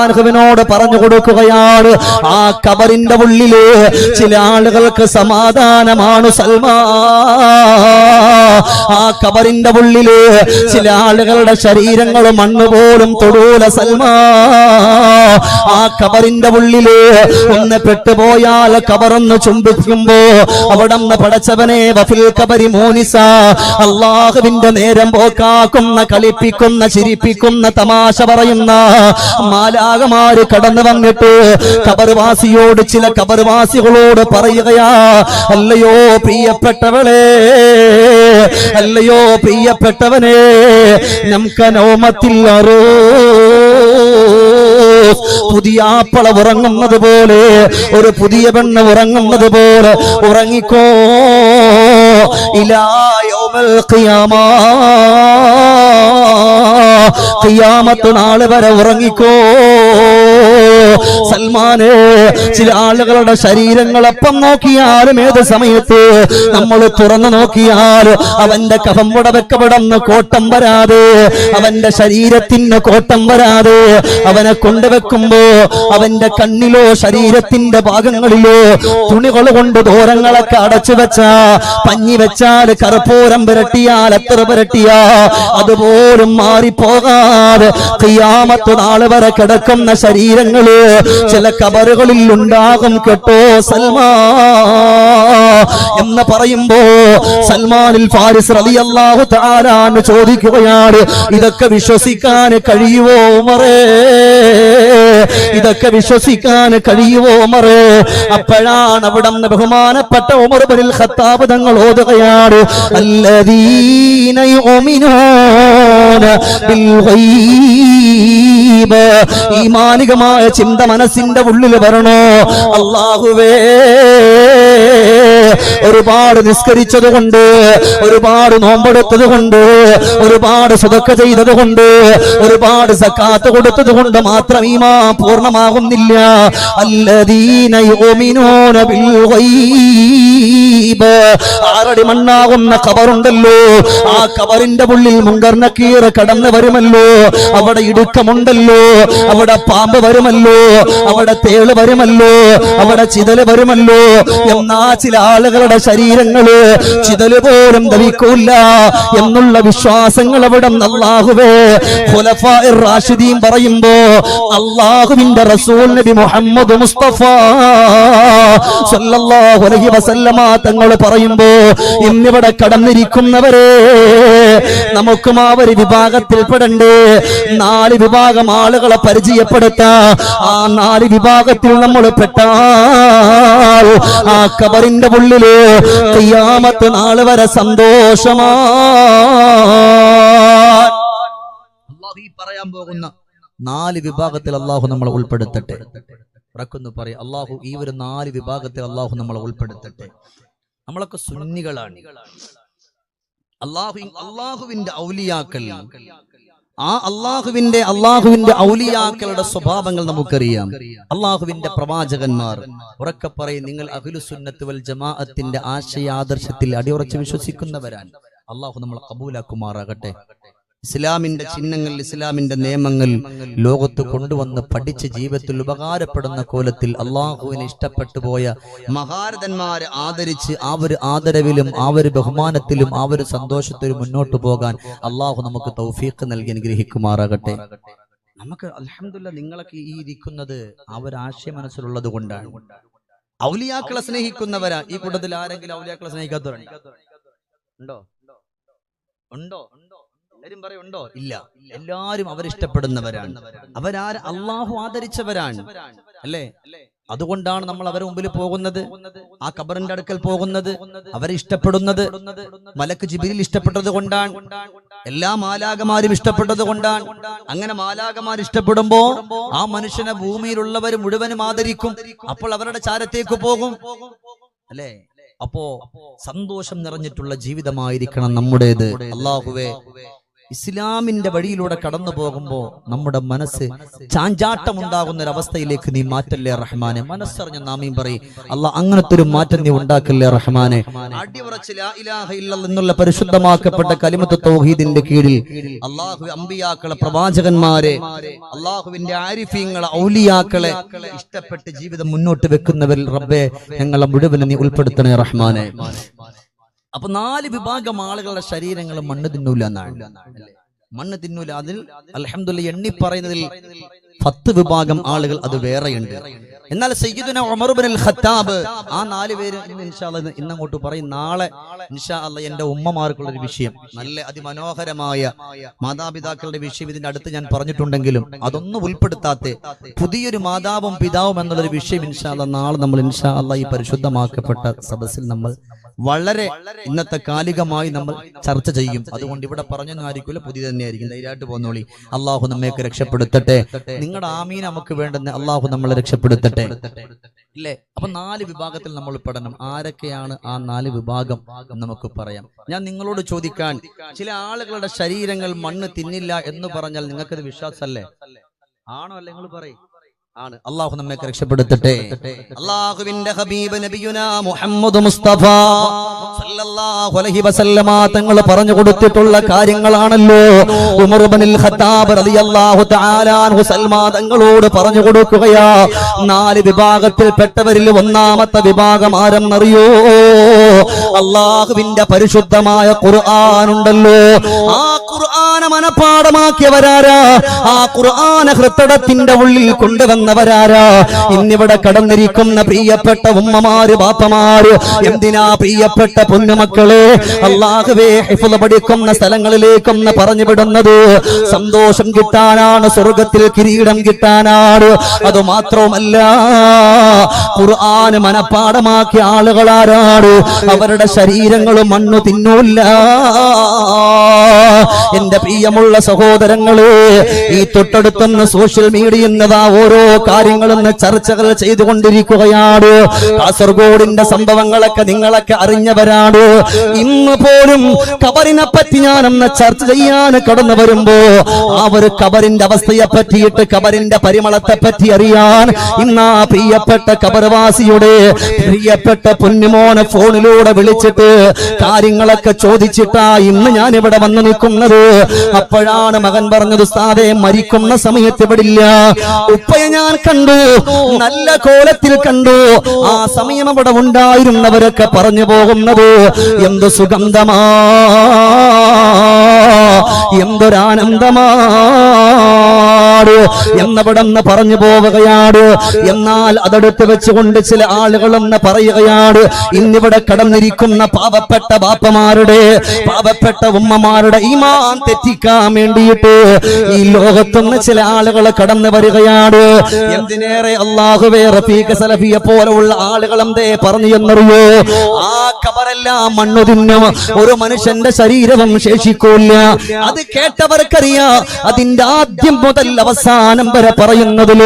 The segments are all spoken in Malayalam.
അൻഹുവിനോട് പറഞ്ഞു കൊടുക്കുകയാണ്. ആ കബറിന്റെ ഉള്ളിൽ ചില ആളുകൾക്ക് സമാധാനമാണ് സൽമാ. ആ കബറിന്റെ ഉള്ളിൽ ചില ആളുകളുടെ ശരീരങ്ങൾ മണ്ണ് പോലും തൊടൂല സൽമാ. ആ കബറിന്റെ ഉള്ളിൽ ഒന്ന് പെട്ടുപോയാൽ കബറൊന്ന് ചുംബിക്കുമ്പോ അവിടെ പടച്ചവനെ വഫിൽ കബരി മോനിസ അള്ളാഹുവിന്റെ നേരം പോക്കാക്കുന്ന കളിപ്പിക്കുന്ന ചിരിപ്പിക്കുന്ന തമാശ പറയുന്ന മാലാകമാര് കടന്നു വന്നിട്ട് കബർവാസിയോട് ചില കബർവാസികളോട് പറയുകയാ അല്ലയോ പ്രിയപ്പെട്ടവളെ അല്ലയോ പ്രിയപ്പെട്ടവനെ നമുക്ക് നോമത്തിൽ അറിയോ പുതിയ ആപ്പള ഉറങ്ങുന്നത് പോലെ ഒരു പുതിയ പെണ്ണ് ഉറങ്ങുന്നത് പോലെ ഉറങ്ങിക്കോ. ഇലായോമൽ നാളെ വരെ ഉറങ്ങിക്കോ. സൽമാന് ചില ആളുകളുടെ ശരീരങ്ങളൊപ്പം നോക്കിയാലും ഏത് സമയത്ത് നമ്മൾ തുറന്നു നോക്കിയാൽ അവന്റെ കഫം പുടവെക്കപ്പെടുന്ന കോട്ടം വരാതെ അവന്റെ ശരീരത്തിന് കോട്ടം വരാതെ അവനെ കൊണ്ടുവെക്കുമ്പോ അവന്റെ കണ്ണിലോ ശരീരത്തിന്റെ ഭാഗങ്ങളിലോ തുണികൾ കൊണ്ട് ദൂരങ്ങളൊക്കെ അടച്ചു വെച്ച പഞ്ഞി വെച്ചാൽ കർപ്പൂരം പുരട്ടിയാൽ എത്ര പുരട്ടിയാ അതുപോലും മാറിപ്പോകാതെ ഖിയാമത്ത് നാളെ വരെ കിടക്കുന്ന ശരീരങ്ങൾ ചില കബറുകളിൽ ഉണ്ടാകും കേട്ടോ സൽമാ. എന്ന് പറയുമ്പോ സൽമാനിൽ ഫാരിസ് റലി അള്ളാഹു താരാന്ന് ചോദിക്കുകയാണ് ഇതൊക്കെ വിശ്വസിക്കാൻ കഴിയുമോ ഉമറേ? ഇതൊക്കെ വിശ്വസിക്കാൻ കഴിയുവോ ഉമറേ? അപ്പോഴാണ് അവിടെ ബഹുമാനപ്പെട്ട ഉമർ ബിൻ ഖത്താബ് തങ്ങൾ ഓതുകയാണ് ഗൈബ്. ഈമാനികമായ ചിന്ത മനസ്സിന്റെ ഉള്ളിൽ വരണോ? അള്ളാഹുവേ ഒരുപാട് നിസ്കരിച്ചത് കൊണ്ട് ഒരുപാട് നോമ്പെടുത്തത് കൊണ്ട് ഒരുപാട് സുതക്ക ചെയ്തത് കൊണ്ട് ഒരുപാട് സക്കാത്ത് കൊടുത്തത് കൊണ്ട് മാത്രം ഈമാ പൂർണമാകുന്നില്ല. ആറടി മണ്ണാകുന്ന കബറുണ്ടല്ലോ ആ കബറിന്റെ ഉള്ളിൽ മുങ്കർണക്കീറ കടന്നു വരുമല്ലോ. അവിടെ ഇടുക്കമുണ്ടല്ലോ. അവിടെ പാമ്പ് വരുമല്ലോ. അവിടെ തേൾ വരുമല്ലോ. അവിടെ ചിതൽ വരുമല്ലോ. എന്നാ ചില ആളുകളുടെ ശരീരങ്ങൾ ചിതൽ പോലും ധരിക്കൂല എന്നുള്ള വിശ്വാസങ്ങൾ അവിടെ അള്ളാഹുവേ റാഷിദീൻ പറയുമ്പോ അള്ളാഹുവിന്റെ റസൂൽ നബി മുഹമ്മദ് മുസ്തഫ സല്ലല്ലാഹു അലൈഹി വസല്ലമ തങ്ങൾ പറയുമ്പോ ഇന്നിവിടെ കടന്നിരിക്കുന്നവരെ നമുക്കും ആ ഒരു വിഭാഗത്തിൽ പെടണ്ടേ നാല് വിഭാഗം ആളുകളെ പരിചയപ്പെടുത്താ. ആ നാല് വിഭാഗത്തിൽ നമ്മൾ പെട്ടാൽ ആ കബറിന്റെ ഉള്ളിൽ കയ്യാമത്ത് നാൾ വരെ സന്തോഷമാ പറയാൻ പോകുന്ന നാല് വിഭാഗത്തിൽ അള്ളാഹു നമ്മളെ ഉൾപ്പെടുത്തട്ടെ. ഉറക്കുന്നു പറയും. അള്ളാഹു ഈ ഒരു നാല് വിഭാഗത്തിൽ അള്ളാഹു നമ്മളെ ഉൾപ്പെടുത്തട്ടെ. നമ്മളൊക്കെ സുന്നികളാണ്. അള്ളാഹു അള്ളാഹുവിന്റെ ഔലിയാക്കൾ. ആ അള്ളാഹുവിന്റെ അള്ളാഹുവിന്റെ ഔലിയാക്കളുടെ സ്വഭാവങ്ങൾ നമുക്കറിയാം. അള്ളാഹുവിന്റെ പ്രവാചകന്മാർ. ഉറക്കെ പറയും നിങ്ങൾ അഖിലുസുന്നത്ത് വൽ ജമാഅത്തിന്റെ ആശയാദർശത്തിൽ അടിയുറച്ച് വിശ്വസിക്കുന്നവരാണ്. അള്ളാഹു നമ്മൾ കബൂലാക്കുമാറാകട്ടെ. ഇസ്ലാമിന്റെ ചിഹ്നങ്ങൾ ഇസ്ലാമിന്റെ നിയമങ്ങൾ ലോകത്ത് കൊണ്ടുവന്ന് പഠിച്ച് ജീവിതത്തിൽ ഉപകാരപ്പെടുന്ന കോലത്തിൽ അള്ളാഹുവിനെ ഇഷ്ടപ്പെട്ടു പോയ മഹാരഥന്മാരെ ആദരിച്ച് ആ ഒരു ആദരവിലും ആ ഒരു ബഹുമാനത്തിലും ആ ഒരു സന്തോഷത്തിലും മുന്നോട്ട് പോകാൻ അള്ളാഹു നമുക്ക് തൗഫീഖ് നൽകി അനുഗ്രഹിക്കുമാറാകട്ടെ. നമുക്ക് അലഹമില്ല നിങ്ങളൊക്കെ ഈ ഇരിക്കുന്നത് ആ ഒരു ആശയ മനസ്സിലുള്ളത് കൊണ്ടാണ്. ഔലിയാക്കളെ സ്നേഹിക്കുന്നവരാ? ഈ കൂട്ടത്തിൽ ആരെങ്കിലും ഔലിയാക്കളെ സ്നേഹിക്കാത്തവരുണ്ടോ? ഉണ്ടോ? ഉണ്ടോ? ഉണ്ടോ? ഇല്ല. എല്ലാരും അവരിഷ്ടപ്പെടുന്നവരാണ് അവരാര് അള്ളാഹു ആദരിച്ചവരാണ്. അല്ലേ? അതുകൊണ്ടാണ് നമ്മൾ അവരെ മുമ്പിൽ പോകുന്നത്. ആ കബറിന്റെ അടുക്കൽ പോകുന്നത്. അവരെ ഇഷ്ടപ്പെടുന്നത്. മലക്ക് ജിബിരിൽ ഇഷ്ടപ്പെട്ടത് കൊണ്ടാണ്. എല്ലാ മാലാകമാരും ഇഷ്ടപ്പെട്ടത് കൊണ്ടാണ്. അങ്ങനെ മാലാകമാർ ഇഷ്ടപ്പെടുമ്പോ ആ മനുഷ്യനെ ഭൂമിയിലുള്ളവർ മുഴുവനും ആദരിക്കും. അപ്പോൾ അവരുടെ ചാരത്തേക്ക് പോകും. അല്ലേ? അപ്പോ സന്തോഷം നിറഞ്ഞിട്ടുള്ള ജീവിതമായിരിക്കണം നമ്മുടേത്. അള്ളാഹുവേ ഇസ്ലാമിന്റെ വഴിയിലൂടെ കടന്നു പോകുമ്പോ നമ്മുടെ മനസ്സ് ചാഞ്ചാട്ടം ഉണ്ടാകുന്ന ഒരു അവസ്ഥയിലേക്ക് നീ മാറ്റല്ലേ റഹ്മാനെ? മനസ്സറിഞ്ഞ നാമീം പറയും. അല്ല അങ്ങനത്തെ ഒരു മാറ്റം നീ ഉണ്ടാക്കല്ലേ റഹ്മാനെ? എന്നുള്ള പരിശുദ്ധമാക്കപ്പെട്ട കലിമത്ത് തൗഹീദിന്റെ കീഴിൽ അള്ളാഹു അമ്പിയാക്കളെ പ്രവാചകന്മാരെ അള്ളാഹുവിന്റെ ആരിഫീങ്ങളെ ഔലിയാക്കളെ ഇഷ്ടപ്പെട്ട് ജീവിതം മുന്നോട്ട് വെക്കുന്നവരിൽ റബ്ബെ ഞങ്ങളെ മുഴുവൻ നീ ഉൾപ്പെടുത്തണേ റഹ്മാനെ. അപ്പൊ നാല് വിഭാഗം ആളുകളുടെ ശരീരങ്ങൾ മണ്ണ് തിന്നൂല എന്നാണ്. മണ്ണ് തിന്നൂല അതിൽ അലഹമുല്ല എണ്ണി പറയുന്നതിൽ പത്ത് വിഭാഗം ആളുകൾ അത് വേറെയുണ്ട്. എന്നാൽ സയ്യിദുന ഉമർ അൽ ഖത്താബ് ആ നാല് പേര് ഇന്നങ്ങോട്ട് പറയും നാളെ ഇൻഷാ അല്ല എന്റെ ഉമ്മമാർക്കുള്ള ഒരു വിഷയം നല്ല അതിമനോഹരമായ മാതാപിതാക്കളുടെ വിഷയം ഇതിന്റെ അടുത്ത് ഞാൻ പറഞ്ഞിട്ടുണ്ടെങ്കിലും അതൊന്നും ഉൾപ്പെടുത്താത്ത പുതിയൊരു മാതാവും പിതാവും എന്നുള്ളൊരു വിഷയം ഇൻഷാ അല്ലാ നാളെ നമ്മൾ ഇൻഷാ അല്ല ഈ പരിശുദ്ധമാക്കപ്പെട്ട സദസ്സിൽ നമ്മൾ വളരെ ഇന്നത്തെ കാലികമായി നമ്മൾ ചർച്ച ചെയ്യും. അതുകൊണ്ട് ഇവിടെ പറഞ്ഞെന്നായിരിക്കില്ല പുതിയ തന്നെയായിരിക്കും. ധൈര്യമായിട്ട് പോന്നോളി അള്ളാഹു നമ്മയൊക്കെ രക്ഷപ്പെടുത്തട്ടെ. നിങ്ങളുടെ ആമീൻ നമുക്ക് വേണ്ടെന്ന് അള്ളാഹു നമ്മളെ രക്ഷപ്പെടുത്തട്ടെ. അല്ലേ അപ്പൊ നാല് വിഭാഗത്തിൽ നമ്മൾ പെടണം. ആരൊക്കെയാണ് ആ നാല് വിഭാഗം നമുക്ക് പറയാം. ഞാൻ നിങ്ങളോട് ചോദിക്കാൻ ചില ആളുകളുടെ ശരീരങ്ങൾ മണ്ണ് തിന്നില്ല എന്ന് പറഞ്ഞാൽ നിങ്ങൾക്കത് വിശ്വാസമല്ലേ? ആണോ അല്ലേ നിങ്ങൾ പറയും? അള്ളാഹു നമ്മെ രക്ഷപ്പെടുത്തട്ടെ. അള്ളാഹുവിന്റെ ഹബീബ് നബിയുന മുഹമ്മദ് മുസ്തഫ സല്ലല്ലാഹു അലൈഹി വസല്ലമ തങ്ങൾ പറഞ്ഞു കൊടുത്തിട്ടുള്ള കാര്യങ്ങളാണല്ലോ. ഉമർ ഖത്താബ് റളിയല്ലാഹു തആല അൻഹു സൽമാ തങ്ങളോട് പറഞ്ഞു കൊടുക്കുകയാ നാല് വിഭാഗത്തിൽപ്പെട്ടവരിൽ ഒന്നാമത്തെ വിഭാഗം ആരെന്നറിയോ? അള്ളാഹുവിന്റെ പരിശുദ്ധമായ ഖുർആൻ ഉണ്ടല്ലോ ആ ഖുർആാന മനപ്പാടമാക്കിയവരാരാ ആ ഖുർആാന ഹൃത്തടത്തിന്റെ ഉള്ളിൽ കൊണ്ടുവന്നവരാരാ? ഇന്നിവിടെ കടന്നിരിക്കുന്ന പ്രിയപ്പെട്ട ഉമ്മമാര് ബാപ്പമാര് എന്തിനാ പ്രിയപ്പെട്ട പൊന്നുമക്കളെ? അള്ളാഹുവേ ഹിഫ്ള് പഠിക്കുന്ന സ്ഥലങ്ങളിലേക്കൊന്ന് പറഞ്ഞു വിടുന്നത് സന്തോഷം കിട്ടാനാണ് സ്വർഗത്തിൽ കിരീടം കിട്ടാനാണ്. അത് മാത്രവുമല്ല ഖുർആാന് മനപ്പാടമാക്കിയ ആളുകളാരാണ്? അവരുടെ ശരീരങ്ങളും മണ്ണു തിന്നൂല്ല. എന്റെ പ്രിയമുള്ള സഹോദരങ്ങൾ ഈ തൊട്ടടുത്തുന്ന സോഷ്യൽ മീഡിയ എന്നതാ ഓരോ കാര്യങ്ങളെന്ന് ചർച്ചകൾ ചെയ്തുകൊണ്ടിരിക്കുകയാണ്. കാസർഗോഡിന്റെ സംഭവങ്ങളൊക്കെ നിങ്ങളൊക്കെ അറിഞ്ഞവരാണ്. ഇന്ന് പോലും കബറിനെ പറ്റി ഞാനൊന്ന് ചർച്ച ചെയ്യാൻ കടന്നു വരുമ്പോ ആ ഒരു കബറിന്റെ അവസ്ഥയെ പറ്റിയിട്ട് കബറിന്റെ പരിമളത്തെ പറ്റി അറിയാൻ ഇന്ന് ആ പ്രിയപ്പെട്ട കബർവാസിയുടെ പ്രിയപ്പെട്ട പൊന്നുമോനെ ഫോണിലൂടെ വിളിച്ചിട്ട് കാര്യങ്ങളൊക്കെ ചോദിച്ചിട്ടാ ഇന്ന് ഞാൻ ഇവിടെ വന്നു നിൽക്കുന്നത് അപ്പോഴാണ് മകൻ പറഞ്ഞത് ഉസ്താദെ മരിക്കുന്ന സമയത്ത് ഇവിടില്ല. ഉപ്പയെ ഞാൻ കണ്ടു നല്ല കോലത്തിൽ കണ്ടു. ആ സമയം അവിടെ ഉണ്ടായിരുന്നവരൊക്കെ പറഞ്ഞു പോകുന്നത് എന്ത് സുഗന്ധമാ എന്തൊരാനന്ദമാണ് എന്നവിടെന്ന് പറഞ്ഞു പോവുകയാണ് എന്നാൽ അതെടുത്ത് വെച്ചുകൊണ്ട് ചില ആളുകളെന്ന് പറയുകയാണ് ഇന്നിവിടെ കടന്നിരിക്കുന്ന പാവപ്പെട്ട ബാപ്പമാരുടെ പാവപ്പെട്ട ഉമ്മമാരുടെ ഈമാൻ തെറ്റിക്കാൻ വേണ്ടിയിട്ട് ഈ ലോകത്തുനിന്ന് ചില ആളുകൾ കടന്നു വരികയാണ് എന്തിനേറെ അള്ളാഹുവേ റഫീഖ് സലഫിയെ പോലെയുള്ള ആളുകൾ എന്തേ പറഞ്ഞു എന്നറിയോ? ആ കബറെല്ലാം മണ്ണു തിന്നും. ഒരു മനുഷ്യന്റെ ശരീരവും ശേഷിക്കൂല അത് കേട്ടവർക്കറിയാം. അതിന്റെ ആദ്യം മുതൽ അവസാനം വരെ പറയുന്നതിൽ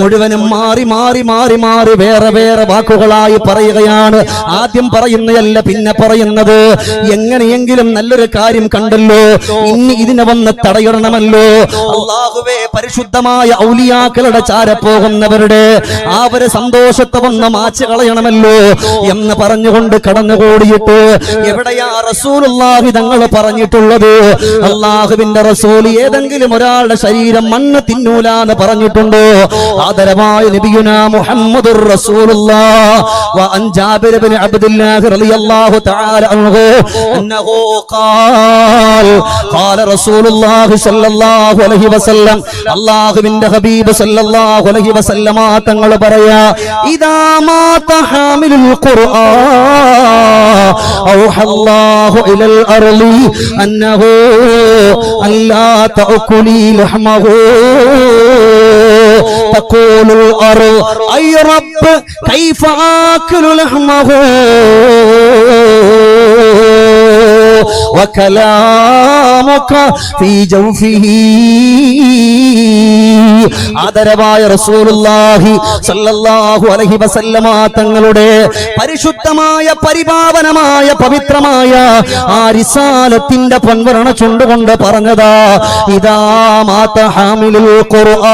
മുഴുവനും മാറി മാറി മാറി മാറി വേറെ വേറെ വാക്കുകളായി പറയുകയാണ്. ആദ്യം പറയുന്നതല്ല പിന്നെ പറയുന്നത്. എങ്ങനെയെങ്കിലും നല്ലൊരു കാര്യം കണ്ടല്ലോ. ഇനി ഇതിനെ വന്ന് തടയിടണമല്ലോ. അള്ളാഹുവേ പരിശുദ്ധമായ ഔലിയാക്കളുടെ ചാര പോകുന്നവരുടെ ആ ഒരു സന്തോഷത്തെ വന്ന് മാച്ച് കളയണമല്ലോ എന്ന് പറഞ്ഞുകൊണ്ട് കടന്നുകൂടിയിട്ട് എവിടെയാ റസൂലുള്ളാഹി തങ്ങൾ പറഞ്ഞിട്ടുള്ളത്? അള്ളാഹുവിന്റെ റസൂൽ ഏതെങ്കിലും ഒരാളുടെ ശരീരം മണ്ണ് തിന്നൂല എന്ന് പറഞ്ഞിട്ടുണ്ടോ? ആദരമായ നബിയുന മുഹമ്മദ് റസൂലുള്ളാ. വ അൻജാബിർ ഇബ്നു അബ്ദുല്ലാഹി റളിയല്ലാഹു തആല അൻഹു അന്നഹു ഖാൽ. ഖാല റസൂലുള്ളാഹി സ്വല്ലല്ലാഹു അലൈഹി വസല്ലം. അല്ലാഹുവിന്റെ ഹബീബ് സ്വല്ലല്ലാഹു അലൈഹി വസല്ലമ തങ്ങൾ പറയാ ഇദാ മാ തഹാമിലുൽ ഖുർആൻ ഔഹ അല്ലാഹു ഇലൽ അർളി അന്നഹു تقول الأرض أي رب كيف آكل لحمه وكلامك في جوفه ആദരവായ റസൂലുള്ളാഹി സല്ലല്ലാഹു അലൈഹി വസല്ലമ തങ്ങളുടെ പരിശുദ്ധമായ പരിപാവനമായ പവിത്രമായ ആ റിസാലത്തിന്റെ പൊൻവരണ ചുണ്ടുകൊണ്ട് പറഞ്ഞതാ ഇതാ മാത ഹാമിലുൽ ഖുർആൻ.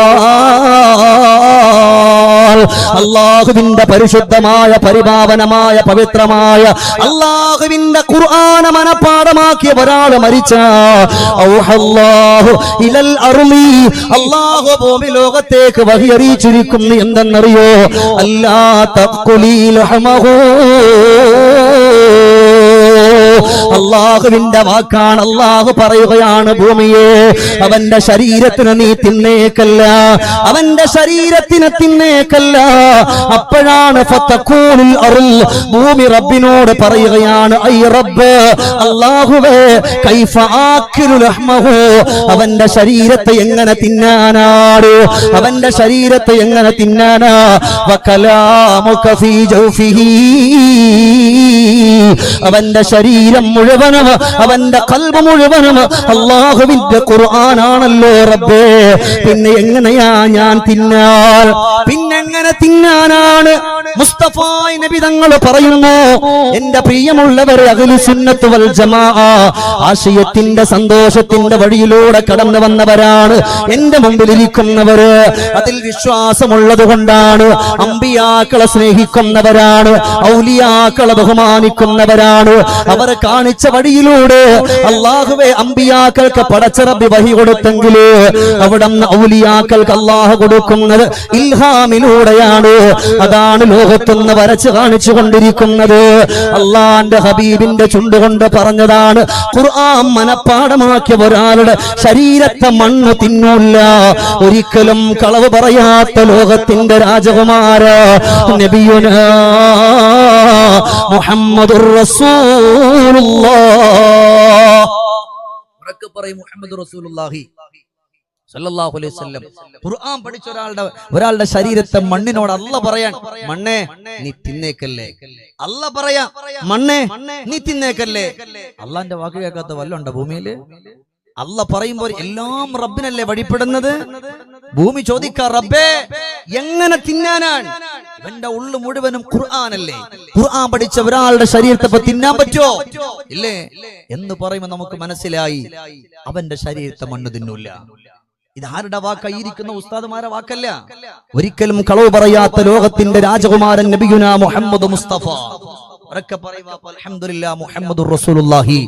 അള്ളാഹുവിന്റെ പരിശുദ്ധമായ പരിപാവനമായ പവിത്രമായ അള്ളാഹുവിന്റെ ഖുർആന മനപ്പാടമാക്കിയ ഒരാൾ മരിച്ച. അള്ളാഹു ഭൂമി ലോകത്തേക്ക് വഹിയറിയിച്ചിരിക്കുന്നു എന്തെന്നറിയോ? അല്ലാ തഖ്കുലീൽ ഹമഹു അള്ളാഹുവിന്റെ വാക്കാണ് അള്ളാഹു പറയുകയാണ് ഭൂമിയെ. അവന്റെ ശരീരത്തിന് നീ തിന്നേക്കല്ല. അവന്റെ ശരീരത്തിന് തിന്നേക്കല്ല. അപ്പോഴാണ് ഭൂമി റബ്ബിനോട് പറയുകയാണ് ഐ റബ്ബ് അള്ളാഹുവേ അവന്റെ ശരീരത്തെ എങ്ങനെ തിന്നാനാണ് അവന്റെ ശരീരത്തെ എങ്ങനെ തിന്നാനാ? അവന്റെ ശരീരം മുഴുവനും അവന്റെ കൽവ് മുഴുവനും അള്ളാഹുവിന്റെ ഖുർആനാണല്ലോ റബ്ബേ. പിന്നെ എങ്ങനെയാ ഞാൻ തിന്നാൻ പിന്നെങ്ങനെ തിന്നാനാണ്? മുസ്തഫ നബി തങ്ങൾ പറയുന്നു എന്റെ പ്രിയമുള്ളവരെ അഖിലു സുന്നത്ത് വൽ ജമാ ആശയത്തിന്റെ സന്തോഷത്തിന്റെ വഴിയിലൂടെ കടന്നു വന്നവരാണ് എന്റെ മുമ്പിൽ ഇരിക്കുന്നവര് അതിൽ വിശ്വാസമുള്ളത് കൊണ്ടാണ് അമ്പിയാക്കളെ സ്നേഹിക്കുന്നവരാണ് ഔലിയാക്കളെ ബഹുമാനിക്കുന്നവരാണ്. അവർ കാണിച്ച വഴിയിലൂടെ അള്ളാഹുവെ അമ്പിയാക്കൾക്ക് പടച്ചിറബി വഹി കൊടുത്തെങ്കിൽ അവിടെ ഔലിയാക്കൾക്ക് അള്ളാഹു കൊടുക്കുന്നത് ഇൽഹാമിലൂടെയാണ്. അതാണ് ലോകത്തുനിന്ന് വരച്ച് കാണിച്ചു കൊണ്ടിരിക്കുന്നത്. അള്ളാന്റെ ഹബീബിന്റെ ചുണ്ടുകൊണ്ട് പറഞ്ഞതാണ് ഖുർആൻ മനപ്പാടമാക്കിയ ഒരാളുടെ ശരീരത്തെ മണ്ണ് തിന്നൂല്ല. ഒരിക്കലും കളവ് പറയാത്ത ലോകത്തിന്റെ രാജകുമാര നബിയുന മുഹമ്മദുർ റസൂലുള്ളാഹ് മുഹമ്മദ് റസൂലുള്ളാഹി. അലൈഹി വസല്ലം. ഖുർആൻ പഠിച്ച ഒരാളുടെ ഒരാളുടെ ശരീരത്തെ മണ്ണിനോട് അല്ല പറയാൻ മണ്ണേ നീ തിന്നേക്കല്ലേ? അല്ല പറയാ മണ്ണേ നീ തിന്നേക്കല്ലേ? അള്ളാന്റെ വാക്ക് കേൾക്കാത്ത വല്ലുണ്ടോ ഭൂമിയിൽ? അല്ല പറയുമ്പോൾ എല്ലാം റബ്ബിനല്ലേ വഴിപ്പെടുന്നത്? ഭൂമി ചോദിക്കാ റബ്ബേ എങ്ങനെ തിന്നാനാണ്? ഇവന്റെ ഉള്ളു മുഴുവനും ഖുർആാനല്ലേ? ഖുർആൻ പഠിച്ച ഒരാളുടെ ശരീരത്തെ തിന്നാൻ പറ്റോ ഇല്ലേ? എന്ന് പറയുമ്പോൾ നമുക്ക് മനസ്സിലായി അവന്റെ ശരീരത്തെ മണ്ണ് തിന്നൂല്ല ആരുടെ വാക്കായിരിക്കുന്ന ഉസ്താദുമാരെ വാക്കല്ല? ഒരിക്കലും കളവ് പറയാത്ത ലോകത്തിന്റെ രാജകുമാരൻ നബിയുന മുഹമ്മദ് മുസ്തഫ. റസൂലുള്ളാഹി.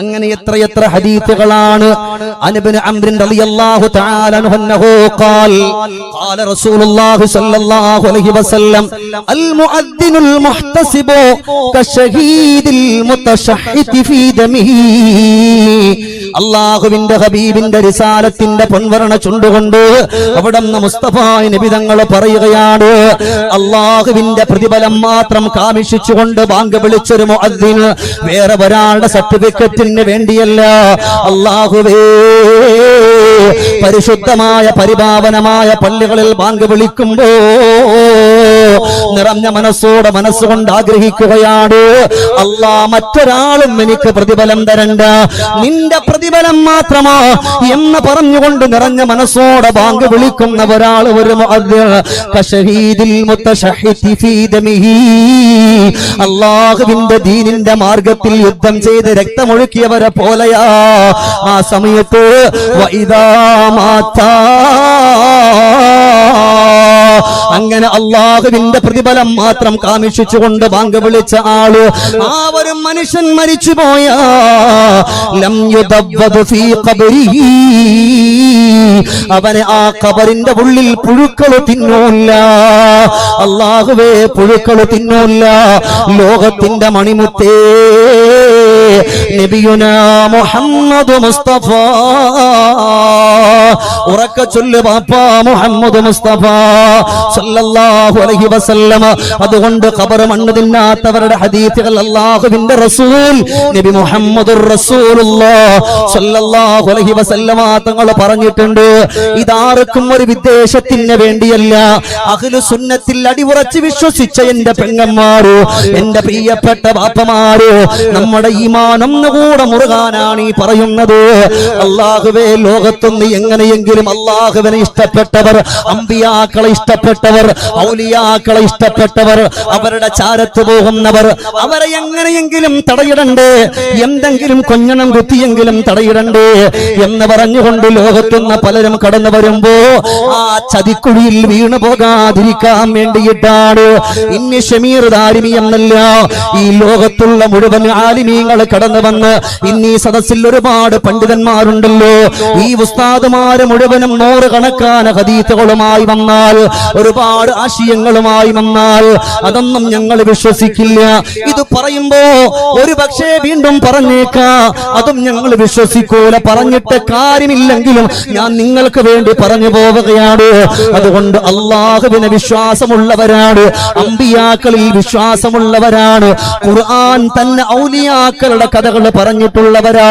അങ്ങനെ എത്രയെത്ര എത്ര അനബിന് അംറിൻ റളിയല്ലാഹു തആല അൻഹു ഖാൽ ഖാല റസൂലുള്ളാഹി സ്വല്ലല്ലാഹു അലൈഹി വസല്ലം അൽ മുഅദ്ദിനുൽ മുഹ്തസിബു കശഹീദിൽ മുതശഹ്ഹിതി ഫീ ദമിഹി. അള്ളാഹുവിന്റെ ഹബീബിന്റെ റിസാലത്തിന്റെ പൊൻവരണ ചുണ്ടുകൊണ്ട് അവിടെ മുസ്തഫായ് നബി തങ്ങൾ പറയുകയാണ് അള്ളാഹുവിന്റെ പ്രതിഫലം മാത്രം കാമിഷിച്ചുകൊണ്ട് ബാങ്ക് വിളിച്ചൊരു മുഅദ്ദിൻ വേറെ ഒരാളുടെ സർട്ടിഫിക്കറ്റിന് വേണ്ടിയല്ല. അള്ളാഹുവേ പരിശുദ്ധമായ പരിപാവനമായ പള്ളികളിൽ ബാങ്ക് വിളിക്കുമ്പോ നിറഞ്ഞ മനസ്സോടെ മനസ്സുകൊണ്ട് ആഗ്രഹിക്കുകയാണ്. അല്ലാ മറ്റൊരാളും എനിക്ക് പ്രതിഫലം തരണ്ട. നിന്റെ പ്രതിഫലം മാത്രമാ എന്ന് പറഞ്ഞുകൊണ്ട് നിറഞ്ഞ മനസ്സോടെ ബാങ്ക് വിളിക്കുന്ന ഒരാൾ ഒരു അള്ളാഹുവിന്റെ ദീനിന്റെ മാർഗത്തിൽ യുദ്ധം ചെയ്ത് രക്തമൊഴുക്കിയവരെ പോലെയാ. ആ സമയത്ത് വൈദാ മാതാ. അങ്ങനെ അള്ളാഹുവിന്റെ പ്രതിഫലം മാത്രം കാമിഷിച്ചുകൊണ്ട് ബാങ്ക് വിളിച്ച ആൾ ആ ഒരു മനുഷ്യൻ മരിച്ചു പോയ. അവനെ ആ കബറിന്റെ ഉള്ളിൽ പുഴുക്കൾ തിന്നൂല്ല. അള്ളാഹുവേ പുഴുക്കൾ തിന്നൂല്ല. ലോകത്തിന്റെ മണിമുത്തേ നബിയുന മുഹമ്മദ് മുസ്തഫ. ഉറക്ക ചൊല്ല് പാപ്പാ മുഹമ്മദ് മുസ്തഫ സല്ലല്ലാഹു അലൈഹി വസല്ലമ. അതുകൊണ്ട് ഖബർ മണ്ണ് തിന്നാത്തവരുടെ ഹദീസുകൾ അല്ലാഹുവിന്റെ റസൂൽ നബി മുഹമ്മദുർ റസൂലുള്ളാഹ് സല്ലല്ലാഹു അലൈഹി വസല്ലമ തങ്ങൾ പറഞ്ഞിട്ടുണ്ട്. ഇതാർക്കും ഒരു വിദ്ദേശത്തിന് വേണ്ടിയല്ല. അഹ്ലു സുന്നത്തിൽ അടിയുറച്ച് വിശ്വസിച്ച എന്റെ പെങ്ങന്മാരോ എന്റെ പ്രിയപ്പെട്ട ബാപ്പമാരോ നമ്മുടെ ഈമാൻ കൂടെ മുറുകാനാണ് ഈ പറയുന്നത്. അള്ളാഹുവേ ലോകത്തൊന്ന് എങ്ങനെയെങ്കിലും അള്ളാഹുവിനെ ഇഷ്ടപ്പെട്ടവർ അമ്പിയാക്കളെ ഇഷ്ടപ്പെട്ടവർ ഔലിയാക്കളെ ഇഷ്ടപ്പെട്ടവർ അവരുടെ ചാരത്ത് പോകുന്നവർ അവരെ എങ്ങനെയെങ്കിലും തടയിടണ്ടേ? എന്തെങ്കിലും കൊഞ്ഞണം കുത്തിയെങ്കിലും തടയിടണ്ടേ? എന്ന് പറഞ്ഞുകൊണ്ട് ലോകത്തുനിന്ന് പലരും കടന്നു വരുമ്പോ ആ ചതിക്കുഴിയിൽ വീണു പോകാതിരിക്കാൻ വേണ്ടിയിട്ടാണ്. ഇനി ഷമീർ ദാരിമി എന്നല്ല ഈ ലോകത്തുള്ള മുഴുവൻ ആലിമീങ്ങൾ കടന്നു വന്ന് ഇന്നീ സദസ്സിൽ ഒരുപാട് പണ്ഡിതന്മാരുണ്ടല്ലോ. ഈ ഉസ്താദുമാര് മുഴുവനും നൂറ് കണക്കാന ഹദീത്തുകളുമായി വന്നാൽ ഒരുപാട് ആശയങ്ങളുമായി വന്നാൽ അതൊന്നും ഞങ്ങൾ വിശ്വസിക്കില്ല. ഇത് പറയുമ്പോ ഒരു പക്ഷേ വീണ്ടും പറഞ്ഞേക്കാ അതും ഞങ്ങൾ വിശ്വസിക്കൂല. പറഞ്ഞിട്ട് കാര്യമില്ലെങ്കിലും ഞാൻ നിങ്ങൾക്ക് വേണ്ടി പറഞ്ഞു പോവുകയാണ്. അതുകൊണ്ട് അള്ളാഹുവിന് വിശ്വാസമുള്ളവരാണ് അമ്പിയാക്കളിൽ വിശ്വാസമുള്ളവരാണ് ഖുർആൻ തന്നെ ഔലിയാക്കളുടെ കഥകൾ പറഞ്ഞിട്ടുള്ളവരാ.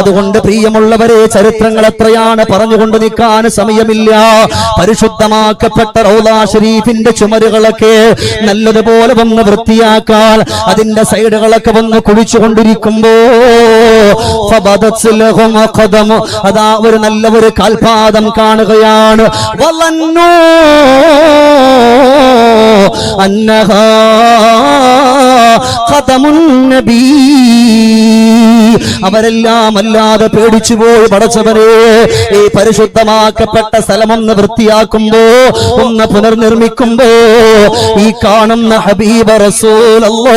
അതുകൊണ്ട് പ്രിയമുള്ളവരെ ചരിത്രങ്ങൾ എത്രയാണ് പറഞ്ഞുകൊണ്ട് നിൽക്കാൻ സമയമില്ല പരിശുദ്ധമാക്കപ്പെട്ട റൗലാ ഷരീഫിന്റെ ചുമരുകളൊക്കെ നല്ലതുപോലെ വന്ന് വൃത്തിയാക്കാൻ അതിന്റെ സൈഡുകളൊക്കെ വന്ന് കുഴിച്ചുകൊണ്ടിരിക്കുമ്പോ. അതാ ഒരു നല്ല ഒരു കാൽപാദം കാണുകയാണ് അന്നഹാ അവരെല്ലാം അല്ലാതെ പേടിച്ചു പോയി പടച്ചവരെ ഈ പരിശുദ്ധമാക്കപ്പെട്ട സ്ഥലമൊന്ന് വൃത്തിയാക്കുമ്പോ ഒന്ന് പുനർനിർമ്മിക്കുമ്പോ ഈ കാണുന്ന ഹബീബ റസൂലല്ലോ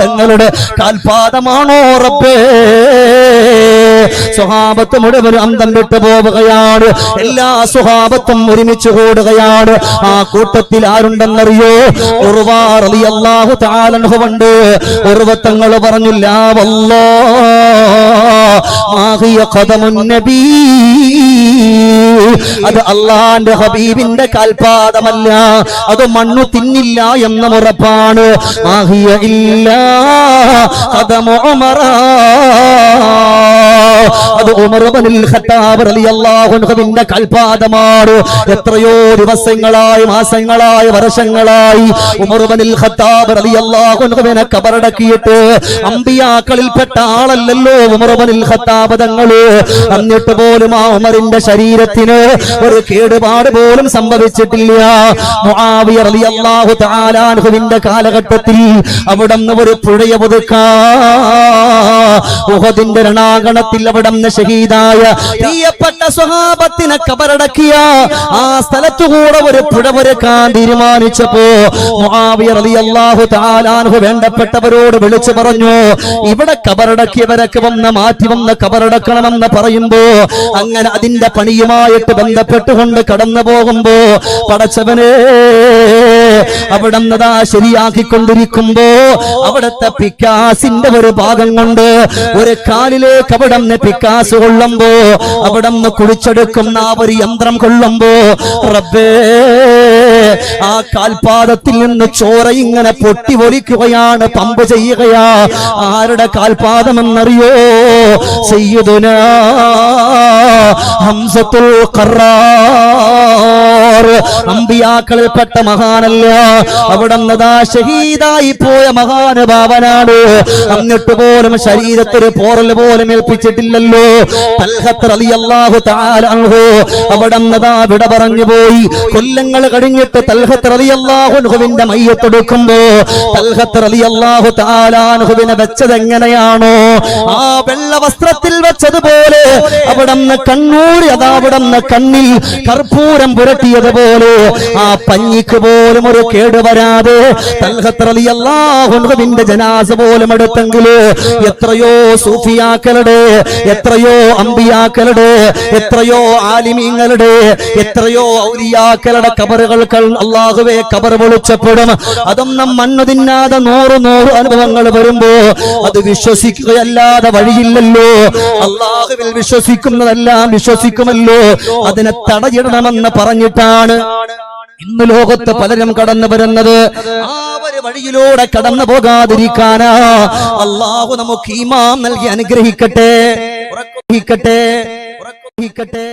തങ്ങളുടെ കാൽപാദമാണോ റബ്ബേ? സ്വഹാബത്ത് മുഴുവൻ അന്തം വിട്ടു പോവുകയാണ്. എല്ലാ സ്വഹാബത്തും ഒരുമിച്ച് കൂടുകയാണ്. ആ കൂട്ടത്തിൽ ആരുണ്ടെന്നറിയോ? ഉറുവാറിയാഹു താലനുഭവുണ്ട് ഉറുവത്തങ്ങൾ പറഞ്ഞില്ല വല്ലോ ആഹിയ ഖദമുൻ നബി. അത് അള്ളാന്റെ ഹബീബിന്റെ കാൽപാദമല്ല. അത് മണ്ണു തിന്നില്ല എന്ന ഉറപ്പാണ്. മാഹിയ ഇല്ല ഖദമു ഉമറ. അത് അൻഹുവിന്റെ കൽപാദമാണ്. എത്രയോ ദിവസങ്ങളായി മാസങ്ങളായി വർഷങ്ങളായി ഉമർബനിൽ ഖത്താബ് റളിയല്ലാഹു അൻഹുവിനെ കബറടക്കിയിട്ട് അമ്പിയാക്കളിൽപ്പെട്ട ആളല്ലല്ലോ ഉമർബനിൽ ഖത്താബ് തങ്ങൾ എന്നിട്ട് പോലും ആ ഉമറിന്റെ ശരീരത്തിന് ഒരു കേടുപാട് പോലും സംഭവിച്ചിട്ടില്ല. മുആവിയ റളിയല്ലാഹു തആല അൻഹുവിന്റെ കാലഘട്ടത്തിൽ അവിടുന്ന് ഒരു പുഴയെ ഒതുക്കാ ഉഹദിന്റെ അവിടെ അവിടുന്ന് ഷഹീദായ പ്രിയപ്പെട്ട സ്വഹാബത്തിനെ കബറടക്കിയ ആ സ്ഥലത്തുകൂടെ ഒരു പുഴ ഒരുക്കാൻ തീരുമാനിച്ചപ്പോ തആല അൻഹു വേണ്ടപ്പെട്ടവരോട് വിളിച്ചു പറഞ്ഞു ഇവിടെ കബറടക്കിയവരൊക്കെ വന്ന് മാറ്റി വന്ന് കബറടക്കണമെന്ന് പറയുമ്പോ അങ്ങനെ അതിന്റെ പണിയുമായിട്ട് ബന്ധപ്പെട്ടുകൊണ്ട് കടന്നു പോകുമ്പോ പടച്ചവനെ അവിടെ നിന്നതാ ശരിയാക്കിക്കൊണ്ടിരിക്കുമ്പോ അവിടത്തെ പിക്കാസിന്റെ ഒരു ഭാഗം കൊണ്ട് ഒരു കാലിലേക്ക് അവിടെ നിന്ന് പിക്കാസ് കൊള്ളുമ്പോ അവിടുന്ന് കുളിച്ചെടുക്കുന്ന ആ ഒരു യന്ത്രം കൊള്ളുമ്പോ റബ്ബേ ആ കാൽപാദത്തിൽ നിന്ന് ചോര ഇങ്ങനെ പൊട്ടി ഒലിക്കുകയാണ് പമ്പ് ചെയ്യുകയാ. ആരുടെ കാൽപാദമെന്നറിയോ? സയ്യിദുന ഹംസത്തുൽ ഖറാർ അമ്പിയാക്കളിൽപ്പെട്ട മഹാനല്ല. അവിടെ ഷഹീദായി പോയ മഹാനുഭാവനാണ്. എന്നിട്ട് പോലും ശരീരത്തിന് പോറൽ പോലും ഏൽപ്പിച്ചിട്ടില്ലല്ലോ. തആല അൻഹു. അവിടുന്നതാ വിട പറഞ്ഞു പോയി. കൊല്ലങ്ങൾ കഴിഞ്ഞിട്ട് തൽഹത്ത് റളിയല്ലാഹു അൻഹുവിന്റെ മയ്യത്തെടുക്കുമ്പോ തൽഹത്ത് റളിയല്ലാഹു തആല അൻഹുവിനെ വെച്ചത് എങ്ങനെയാണോ ആ വെള്ള വസ്ത്രത്തിൽ വെച്ചതുപോലെ അവിടെ കണ്ണൂരി അതാ അവിടെ കണ്ണിൽ കർപ്പൂരം പുരട്ടിയത് വെച്ചതുപോലെ ആ പഞ്ഞിക്ക് പോലും ഒരു കേട് വരാതെ തൽഹത്രലിയല്ലാഹുവിന്റെ ജനാസ് പോലും എടുത്തെങ്കിൽ എത്രയോ സൂഫിയാക്കളുടെ എത്രയോ അമ്പിയാക്കളുടെ എത്രയോ ആലിമീങ്ങളുടെ എത്രയോ ഔലിയാക്കളുടെ കബറുകൾക്ക് അള്ളാഹുവെ കബർ പൊളിച്ചപ്പെടും അതൊന്നും മണ്ണ് തിന്നാതെ നൂറ് നൂറ് അനുഭവങ്ങൾ വരുമ്പോ അത് വിശ്വസിക്കുകയല്ലാതെ വഴിയില്ലല്ലോ. അള്ളാഹുവിൽ വിശ്വസിക്കുന്നതെല്ലാം വിശ്വസിക്കുമല്ലോ. അതിനെ തടയിടണമെന്ന് പറഞ്ഞിട്ടാണ് ഇന്ന് ലോകത്ത് പലരും കടന്നു വരുന്നത് വഴിയിലൂടെ കടന്നു പോകാതിരിക്കാനാ. അള്ളാഹു നമുക്ക് ഈമാം നൽകി അനുഗ്രഹിക്കട്ടെ. ഉറക്കട്ടെ ഉറക്കട്ടെ